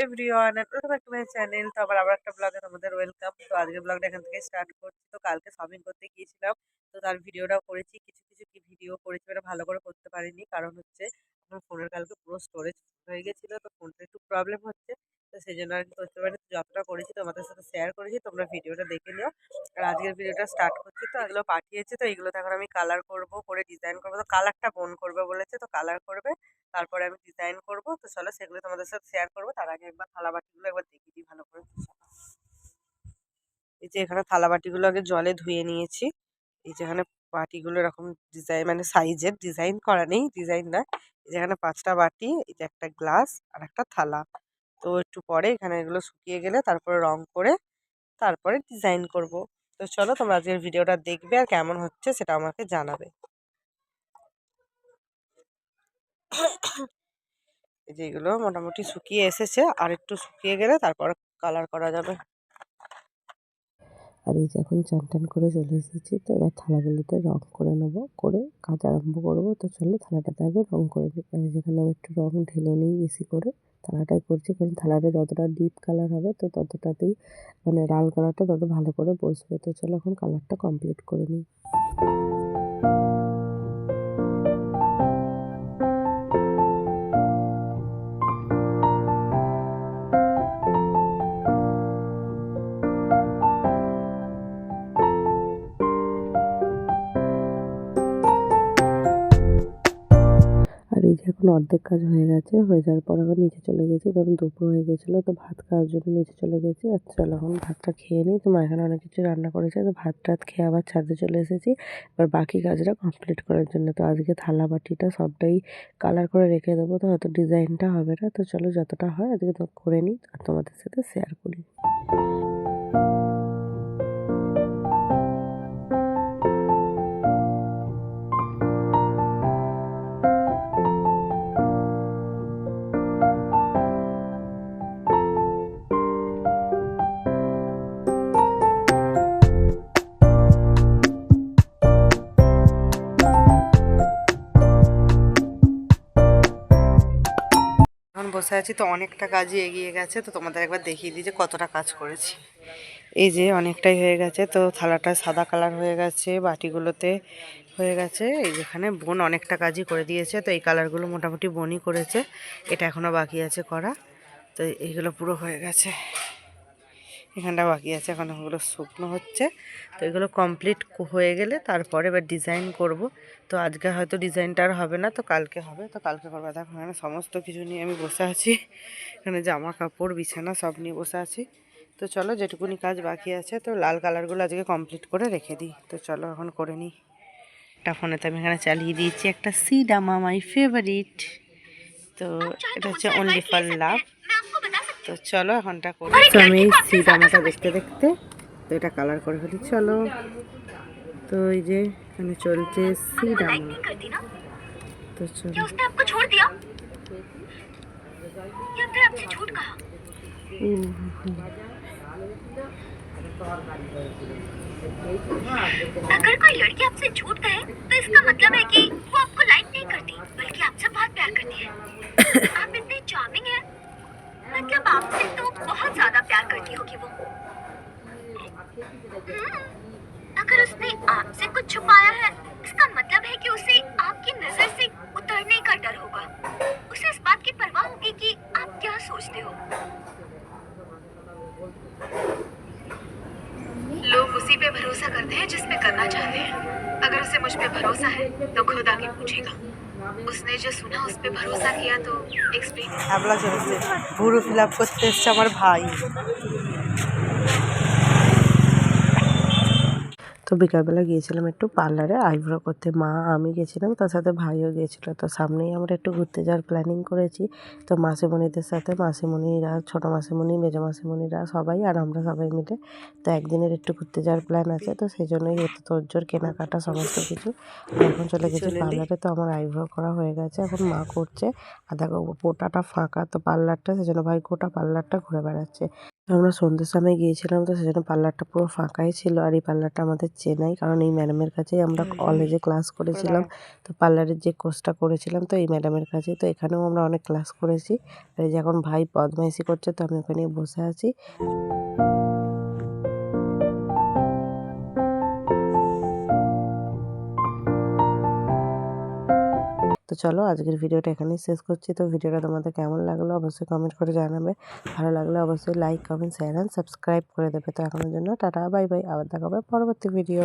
Everyone welcome to my channel তো আবার আবার একটা ব্লগে তোমাদের ওয়েলকাম তো আজকের ব্লগটা এখান থেকে স্টার্ট করছি। তো কালকে শপিং করতে গিয়েছিলাম। তো তার ভিডিওটাও করেছি। কিছু কিছু কি ভিডিও করেছি মানে ভালো করে করতে পারিনি। কারণ হচ্ছে আমার ফোনের কালকে পুরো স্টোরেজ হয়ে গেছিল। তো ফোনটা একটু প্রবলেম হচ্ছে। তো সেই জন্য আর কি করতে পারি যতটা করেছি তোমাদের সাথে শেয়ার করেছি। তোমরা ভিডিওটা দেখে নিও। আর আজকের ভিডিওটা স্টার্ট করছি। তো এগুলো পাঠিয়েছে। তো এগুলো এখন আমি কালার করব, করে ডিজাইন করব। তো কালারটা বোন করবে বলেছে। তো কালার করবে। তারপরে আমি ডিজাইন করব। তো চলো সেগুলো তোমাদের সাথে শেয়ার করব। তার আগে একবার থালা বাটিগুলো একবার দেখিয়ে দিই ভালো করে। এই যে এখানে থালা বাটিগুলো আগে জলে ধুয়ে নিয়েছি। এই যে এখানে বাটিগুলো এরকম ডিজাইন মানে সাইজের ডিজাইন করা নেই ডিজাইন না। এই যেখানে পাঁচটা বাটি, এই যে একটা গ্লাস আর একটা থালা। তো একটু পরে এখানে এগুলো শুকিয়ে গেলে তারপরে রং করে তারপরে ডিজাইন করব। তো চলো তোমরা আজকের ভিডিওটা দেখবে আর কেমন হচ্ছে সেটা আমাকে জানাবে। এই যে এগুলো মোটামুটি শুকিয়ে এসেছে। আর একটু শুকিয়ে গেলে তারপর কালার করা যাবে। আর এই যে এখন চান টান করে চলে এসেছি, তো এবার থালাগুলোতে রং করে নেব। করে কাজ আরম্ভ করব, তো চলো থালাটাতে আগে রং করে নিই। আর যেখানে আমি একটু রং ঢেলে নিই বেশি করে। থালাটাই করছি কারণ থালাটা যতটা ডিপ কালার হবে, তো ততটাতেই মানে লাল কালারটা তত ভালো করে বসবে। তো চলো এখন কালারটা কমপ্লিট করে নিই। আর এই যে এখন অর্ধেক কাজ হয়ে গেছে, হয়ে যাওয়ার পর আবার নিচে চলে গেছি। কারণ দুপুর হয়ে গেছিল, তো ভাত খাওয়ার জন্য নিচে চলে গেছি। আর চলো এখন ভাতটা খেয়ে নিই। তো মা এখানে অনেক কিছু রান্না করেছে, তো ভাত টাত খেয়ে আবার ছাদে চলে এসেছি। এবার বাকি কাজটা কমপ্লিট করার জন্য। তো আজকে থালা, বাটিটা সবটাই কালার করে রেখে দেবো। তো হয়তো ডিজাইনটা হবে না। তো চলো যতটা হয় আজকে তো করে নিই, আর তোমাদের সাথে শেয়ার করি। বসে আছি তো অনেকটা কাজই এগিয়ে গেছে, তো তোমাদের একবার দেখিয়ে দিই যে কতটা কাজ করেছি। এই যে অনেকটাই হয়ে গেছে, তো থালাটা সাদা কালার হয়ে গেছে, বাটিগুলোতে হয়ে গেছে। এই বোন অনেকটা কাজই করে দিয়েছে, তো এই কালারগুলো মোটামুটি বোনই করেছে। এটা এখনও বাকি আছে করা। তো এইগুলো পুরো হয়ে গেছে। এখানটা বাকি আছে, এখন ওগুলো শুকনো হচ্ছে। তো এগুলো কমপ্লিট হয়ে গেলে তারপরে এবার ডিজাইন করব। তো আজকে হয়তো ডিজাইনটা আর হবে না, তো কালকে হবে। তো কালকে করব। দেখো এখানে সমস্ত কিছু নিয়ে আমি বসে আছি। এখানে জামা কাপড়, বিছানা সব নিয়ে বসে আছি। তো চলো যেটুকুনি কাজ বাকি আছে, তো লাল কালারগুলো আজকে কমপ্লিট করে রেখে দিই। তো চলো এখন করে নিই। একটা ফোনেতে আমি এখানে চালিয়ে দিয়েছি। একটা সি ডামা মাই ফেভারিট তো এটা হচ্ছে অনলি ফর লাভ তো চলো এখনটা করি। তো আমি এই সি ডামাটা দেখতে দেখতে তো এটা কালার করে ফেলি চলো। তো এই যে এখানে চলছে সি ডামা তো চলো। क्या अगर कोई लड़की आपसे झूठ कहे तो इसका मतलब है कि वो आपको लाइक नहीं करती बल्कि आपसे बहुत प्यार करती है। आप इतने चार्मिंग हैं मतलब आपसे तो बहुत ज़्यादा प्यार करती होगी वो। हम्म, अगर उसने आपसे कुछ छुपाया है इसका मतलब है कि उसे आपकी नज़र से उतरने का डर होगा। उसे इस बात की परवाह होगी कि आप क्या सोचते हो लोग उसी पे भरोसा करते हैं जिस पे करना चाहते हैं अगर उसे मुझ पे भरोसा है तो खुद आके पूछेगा उसने जो सुना उस पे भरोसा किया तो एक्सप्लेन হ্যাবলা চলছে ভুরু ফিল আপ করতে এসছে আমার ভাই তো বিকালবেলা গিয়েছিলাম একটু পার্লারে আইব্রো করতে। মা আমি গেছিলাম তার সাথে ভাইও গিয়েছিল। তো সামনেই আমরা একটু ঘুরতে যাওয়ার প্ল্যানিং করেছি। তো মাসিমণিদের সাথে মাসিমণিরা ছোটো মাসিমণি মেজো মাসিমণিরা সবাই আর আমরা সবাই মিলে তো একদিনের একটু ঘুরতে যাওয়ার প্ল্যান আছে। তো সেই জন্যই এত তোরজোর কেনাকাটা সমস্ত কিছু এখন চলে গেছি পার্লারে। তো আমার আইব্রো করা হয়ে গেছে। এখন মা করছে। আর দেখো পোটাটা ফাঁকা। তো পার্লারটা সেই জন্য ভাই গোটা পার্লারটা ঘুরে বেড়াচ্ছে। আমরা সন্ধ্যের সময় গিয়েছিলাম তো সেজন্য পার্লারটা পুরো ফাঁকাই ছিল আর এই পার্লারটা আমাদের চেনাই কারণ এই ম্যাডামের কাছেই আমরা কলেজে ক্লাস করেছিলাম তো পার্লারের যে কোর্সটা করেছিলাম তো এই ম্যাডামের কাছেই তো এখানেও আমরা অনেক ক্লাস করেছি। আর এই যে এখন ভাই বদমাইশি করছে তো আমি ওখানে বসে আছি। তো চলো আজকের ভিডিওটা এখানেই শেষ করছি। তো ভিডিওটা তোমাদের কেমন লাগল অবশ্যই কমেন্ট করে জানাবে। ভালো লাগলে অবশ্যই like comment share and subscribe করে দেবে। তো এখনের জন্য টাটা বাই বাই আবার দেখাবে পরবর্তী ভিডিও